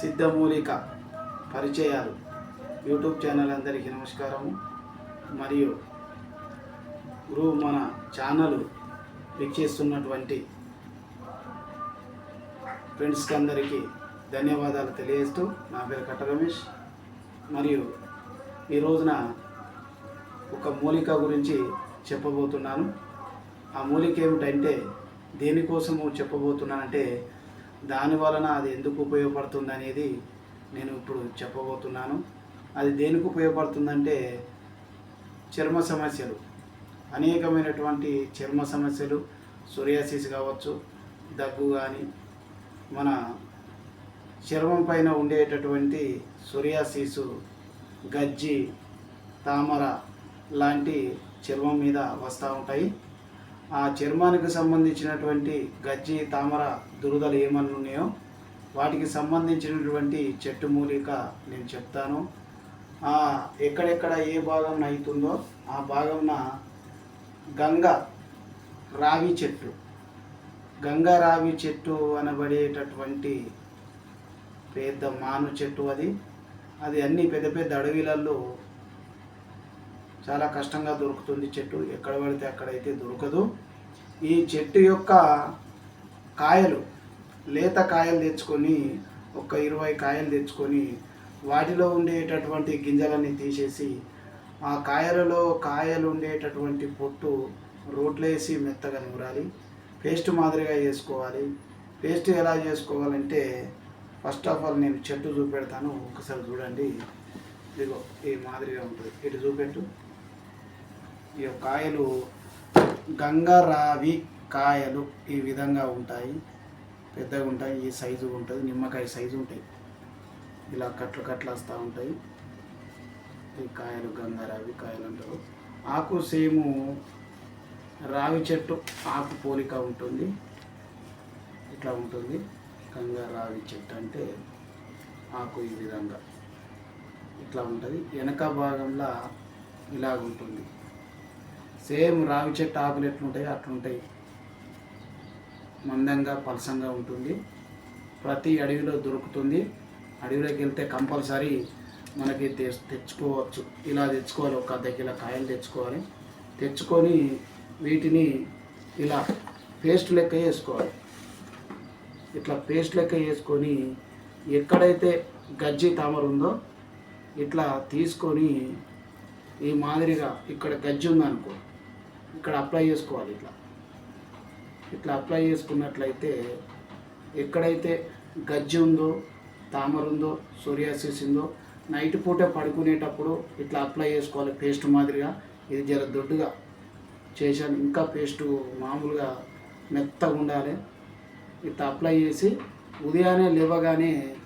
సిద్ధమూలిక పరిచయాలు. YouTube channel అందరికీ నమస్కారము మరియు గురువు మన ఛానల్ వీక్షిస్తున్నటువంటి ఫ్రెండ్స్కి అందరికీ ధన్యవాదాలు తెలియజేస్తూ నా పేరు కట్ట రమేష్. మరియు ఈ రోజున ఒక మూలిక గురించి చెప్పబోతున్నాను. ఆ మూలిక ఏమిటంటే దేనికోసము చెప్పబోతున్నానంటే దాని వలన అది ఎందుకు ఉపయోగపడుతుంది అనేది నేను ఇప్పుడు చెప్పబోతున్నాను. అది దేనికి ఉపయోగపడుతుందంటే చర్మ సమస్యలు. అనేకమైనటువంటి చర్మ సమస్యలు సోరియాసిస్ కావచ్చు దగ్గు కానీ మన చర్మం పైన ఉండేటటువంటి సోరియాసిస్ గజ్జి తామర లాంటి చర్మం మీద వస్తూ ఉంటాయి. ఆ చర్మానికి సంబంధించినటువంటి గజ్జి తామర దురదలు ఏమన్నా ఉన్నాయో వాటికి సంబంధించినటువంటి చెట్టు మూలిక నేను చెప్తాను. ఎక్కడెక్కడ ఏ భాగం అవుతుందో ఆ భాగంన గంగ రావి చెట్టు. గంగా రావి చెట్టు అనబడేటటువంటి పెద్ద మాను చెట్టు అది. అది అన్ని పెద్ద పెద్ద అడవిలలో చాలా కష్టంగా దొరుకుతుంది చెట్టు. ఎక్కడ పడితే అక్కడైతే దొరకదు. ఈ చెట్టు యొక్క కాయలు లేత కాయలు తెచ్చుకొని ఒక ఇరవై కాయలు తెచ్చుకొని వాటిలో ఉండేటటువంటి గింజలన్నీ తీసేసి ఆ కాయలలో కాయలు ఉండేటటువంటి పొట్టు రోట్లేసి మెత్తగా నూరాలి. పేస్ట్ మాదిరిగా చేసుకోవాలి. పేస్ట్ ఎలా చేసుకోవాలంటే ఫస్ట్ ఆఫ్ ఆల్ నేను చెట్టు చూపెడతాను. ఒకసారి చూడండి. ఇదిగో ఈ మాదిరిగా ఉంటుంది. ఇటు చూపెట్టు. ఈ కాయలు గంగరావి కాయలు ఈ విధంగా ఉంటాయి. పెద్దగా ఉంటాయి. ఈ సైజు ఉంటుంది. నిమ్మకాయ సైజు ఉంటాయి. ఇలా కట్లు కట్లు వస్తూ ఉంటాయి. ఈ కాయలు గంగారావి కాయలు అంటారు. ఆకు సేము రావి చెట్టు ఆకు పోలిక ఉంటుంది. ఇట్లా ఉంటుంది. గంగా రావి చెట్టు అంటే ఆకు ఈ విధంగా ఇట్లా ఉంటుంది. వెనక భాగంలో ఇలాగ ఉంటుంది సేమ్ రావి చెట్టు ఆకులు ఎట్లుంటాయి అట్లుంటాయి. మందంగా పలసంగా ఉంటుంది. ప్రతి అడవిలో దొరుకుతుంది. అడవిలోకి వెళ్తే కంపల్సరీ మనకి తె- తెచ్చుకోవచ్చు. ఇలా తెచ్చుకోవాలి ఒక అర్ధ కిలో కాయలు తెచ్చుకోవాలి. తెచ్చుకొని వీటిని ఇలా పేస్ట్ లెక్క వేసుకోవాలి ఇట్లా పేస్ట్ లెక్క వేసుకొని ఎక్కడైతే గజ్జి తామర ఉందో ఇట్లా తీసుకొని ఈ మాదిరిగా ఇక్కడ గజ్జి ఉందనుకో ఇక్కడ అప్లై చేసుకోవాలి ఇట్లా. ఇట్లా అప్లై చేసుకున్నట్లయితే ఎక్కడైతే గజ్జి ఉందో తామర ఉందో సోరియాసిస్ ఉందో నైట్ పూట పడుకునేటప్పుడు ఇట్లా అప్లై చేసుకోవాలి పేస్ట్ మాదిరిగా. ఇది జర దొడ్డుగా చేశాను. ఇంకా పేస్ట్ మామూలుగా మెత్తగా ఉండాలి. ఇట్లా అప్లై చేసి ఉదయాన్నే లేవగానే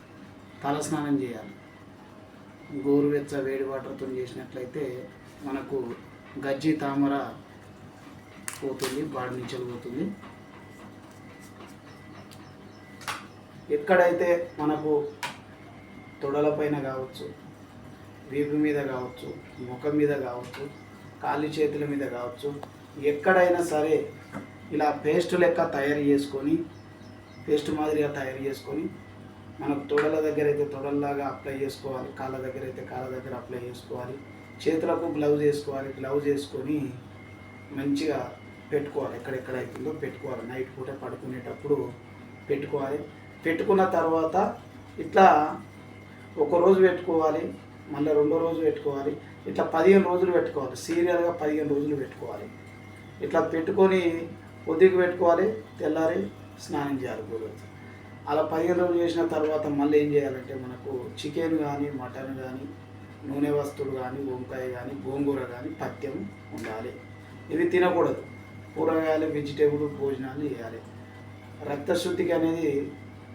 తలస్నానం చేయాలి. గోరువెచ్చ వేడి వాటర్తో చేసినట్లయితే మనకు గజ్జి తామర పోతుంది బాడీ నుంచి పోతుంది ఎక్కడైతే మనకు తొడలపైన కావచ్చు వీపు మీద కావచ్చు ముఖం మీద కావచ్చు కాలి చేతుల మీద కావచ్చు ఎక్కడైనా సరే ఇలా పేస్ట్ లెక్క తయారు చేసుకొని పేస్ట్ మాదిరిగా తయారు చేసుకొని మనకు తొడల దగ్గర అయితే తొడల్లాగా అప్లై చేసుకోవాలి కాళ్ళ దగ్గర అయితే కాళ్ళ దగ్గర అప్లై చేసుకోవాలి చేతులకు గ్లౌజ్ వేసుకోవాలి గ్లౌజ్ వేసుకొని మంచిగా పెట్టుకోవాలి. ఎక్కడెక్కడ అవుతుందో పెట్టుకోవాలి. నైట్ పూట పడుకునేటప్పుడు పెట్టుకోవాలి. పెట్టుకున్న తర్వాత ఇట్లా ఒక రోజు పెట్టుకోవాలి. మళ్ళీ రెండో రోజు పెట్టుకోవాలి. ఇట్లా పదిహేను రోజులు పెట్టుకోవాలి. సీరియల్గా పదిహేను రోజులు పెట్టుకోవాలి. ఇట్లా పెట్టుకొని పొద్దుకు పెట్టుకోవాలి. తెల్లారి స్నానం చేయాలి గోరువెచ్చ. అలా పదిహేను రోజులు చేసిన తర్వాత మళ్ళీ ఏం చేయాలంటే మనకు చికెన్ కానీ మటన్ కానీ నూనె వస్తువులు కానీ వంకాయ కానీ గోంగూర కానీ పథ్యం ఉండాలి. ఇవి తినకూడదు. కూరగాయలు వెజిటేబుల్ భోజనాలు చేయాలి. రక్తశుద్ధికి అనేది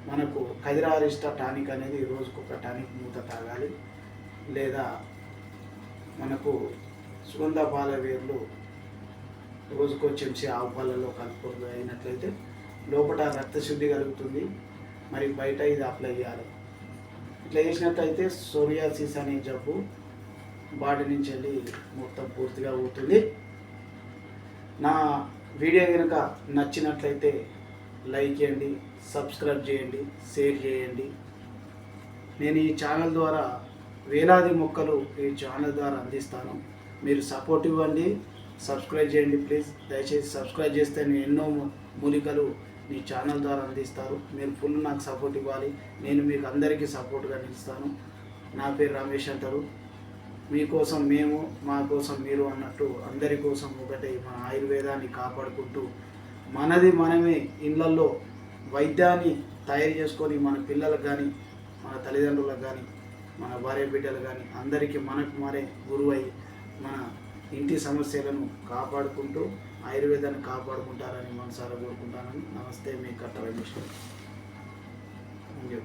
మనకు కదిరారిష్ట టానిక్ అనేది రోజుకు ఒక టానిక్ మూత తాగాలి. లేదా మనకు సుగంధ పాల వేర్లు రోజుకో చెంచి ఆవు పాలలో కలుపుకొని అయినట్లయితే లోపల రక్తశుద్ధి కలుగుతుంది. మరి బయట ఇది అప్లై చేయాలి. ఇట్లా చేసినట్లయితే సోరియాసిస్ అనే జబ్బు బాడీ నుంచి వెళ్ళి మొత్తం పూర్తిగా పోతుంది. నా వీడియో కనుక నచ్చినట్లయితే లైక్ చేయండి సబ్స్క్రైబ్ చేయండి షేర్ చేయండి. నేను ఈ ఛానల్ ద్వారా వేలాది మొక్కలు ఈ ఛానల్ ద్వారా అందిస్తాను. మీరు సపోర్ట్ ఇవ్వండి సబ్స్క్రైబ్ చేయండి ప్లీజ్. దయచేసి సబ్స్క్రైబ్ చేస్తే నేను ఎన్నో మూలికలు మీ ఛానల్ ద్వారా అందిస్తారు. మీరు ఫుల్ నాకు సపోర్ట్ ఇవ్వాలి. నేను మీకు అందరికీ సపోర్ట్గా నిలుస్తాను. నా పేరు రమేష్ అంటారు. మీకోసం మేము మా కోసం మీరు అన్నట్టు అందరి కోసం ఒకటే మన ఆయుర్వేదాన్ని కాపాడుకుంటూ మనది మనమే ఇళ్ళల్లో వైద్యాన్ని తయారు చేసుకొని మన పిల్లలకు కానీ మన తల్లిదండ్రులకు కానీ మన భార్య బిడ్డలు కానీ అందరికీ మనకు మరే గురువై మన ఇంటి సమస్యలను కాపాడుకుంటూ ఆయుర్వేదాన్ని కాపాడుకుంటారని మనసారా కోరుకుంటానని నమస్తే మీ కట్ట రమేష్. Thank you